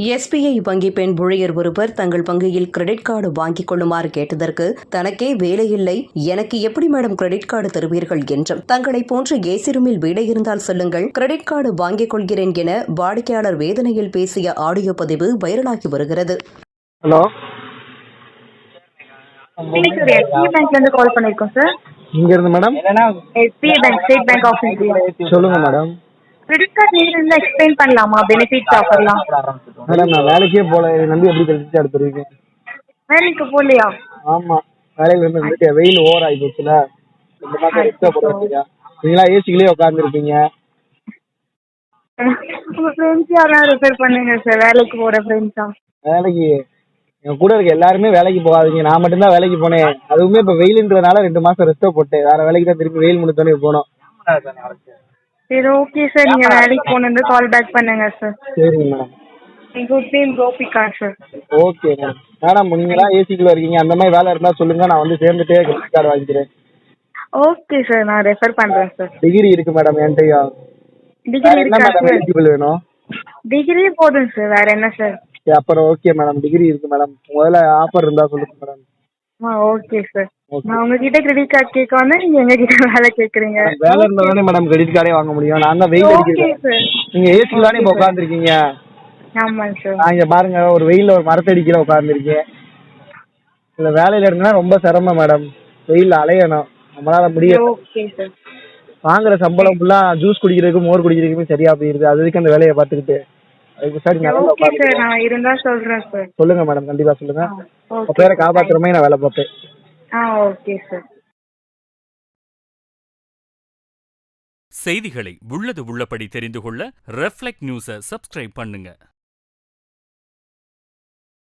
SBI வங்கி பெண் ஊழியர் ஒருவர் தங்கள் வங்கியில் கிரெடிட் கார்டு வாங்கிக் கொள்ளுமாறு கேட்டதற்கு தனக்கே வேலையில்லை எனக்கு எப்படி மேடம் கிரெடிட் கார்டு தருவீர்கள்? என்றும் தங்களை போன்ற ஏசி ரூமில் வீடு இருந்தால் சொல்லுங்கள் கிரெடிட் கார்டு வாங்கிக் கொள்கிறேன் என வாடிக்கையாளர் வேதனையில் பேசிய ஆடியோ பதிவு வைரலாகி வருகிறது. ஹலோ. கால் பண்ணிருக்கோம் சார் இங்க இருந்து madam. SBI bank State Bank of India சொல்லுங்க மேடம். கிரெடிட் கார்டு நீங்க இருந்தா எக்ஸ்பிளைன் பண்ணலாமா பெனிஃபிட்ஸ் ஆஃபர்லாம் மேடம் நான் வேலைக்கே போல. என்னை நம்பி எப்படி கிரெடிட் கார்டு தருவீங்க வேலைக்கு போகலையா? ஆமா. வேலையில இருந்து வெயில் ஓவர் ஆகி போச்சுல. இந்த மாசம் எக்ஸ்ட்ரா போடுறீங்க நீங்களா ஏசிக்குள்ளே உட்காந்துருப்பீங்க உங்க ஃப்ரெண்ட்ஸ் யாராவது ரெஃபர் பண்ணுங்க சார் வேலைக்கு போற ஃப்ரெண்ட்ஸா வேலைக்கு. என் கூட இருக்க எல்லாருமே வேலைக்கு போகாதீங்க. நான் மட்டும்தான் வேலைக்கு போனேன். அதுவுமே இப்போ வெயிலுன்றதுனால ரெண்டு மாசம் ரெஸ்ட்டை போட்டேன். வேற வேலைக்கு தான் திருப்பி வெயில் முடித்தோடனே போனோம். சரி ஓகே சார் நீங்க வேலைக்கு போனது கால் பேக் பண்ணுங்க சார் சரிங்க madam good name Gopika sir okay madam madam நீங்களா ஏசிக்குள்ள இருக்கீங்க அந்த மாதிரி வேலை இருந்தா சொல்லுங்க நான் வந்து சேர்ந்துட்டே கிரெடிட் கார்டு வாங்கிக்கிறேன். ஓகே சார் நான் ரெஃபர் பண்றேன் சார் டிகிரி இருக்கு மேடம் என்கிட்டயா? டிகிரி என்ன இருக்கா மேடம் சார் எலிஜிபிள் வேணும்? டிகிரி போதும் சார் வேற என்ன சார் சரி, அப்புறம் ஓகே மேடம் டிகிரி இருக்கு மேடம் முதல்ல ஆஃபர் இருந்தா சொல்லுங்க மேடம் ஆ ஓகே சார். நான் உங்ககிட்ட கிரெடிட் கார்டு கேட்க வந்தா நீங்க எங்க கிட்ட வேலை கேக்குறீங்க வேலை இருந்தா தானே மேடம் கிரெடிட் கார்டே வாங்க முடியும். நான் தான் வெயில் ஓகே அடிக்கிறேன் சார் நீங்க ஏசிக்கு தானே இப்போ உட்காந்துருக்கீங்க ஆமாங்க சார் நான் இங்க பாருங்க ஒரு வெயில்ல ஒரு மரத்தடிக்கல உட்காந்துருக்கேன் இந்த வேலையில இருந்தா ரொம்ப சிரமம் மேடம் வெயில்ல அலையணும். நம்மளால முடியும் ஓகே சார் வாங்குற சம்பளம் ஃபுல்லா ஜூஸ் குடிக்கிறதுக்கு மோர் குடிக்கிறதுக்குமே சரியா போயிருது. அது வரைக்கும் அந்த வேலையை பார்த்துக்கிட்டு. அதுக்கு நல்லா ஓகே சார் நான் இருந்தா சொல்றேன் சார். சொல்லுங்க மேடம் கண்டிப்பா சொல்லுங்க. உங்க பேரை காப்பாத்துற மாதிரி நான் வேலை பார்ப்பேன். ஆ ஓகே சார். செய்திகளை உள்ளது உள்ளபடி தெரிந்து கொள்ள ரெஃப்ளெக்ட் நியூஸை சப்ஸ்கிரைப் பண்ணுங்க.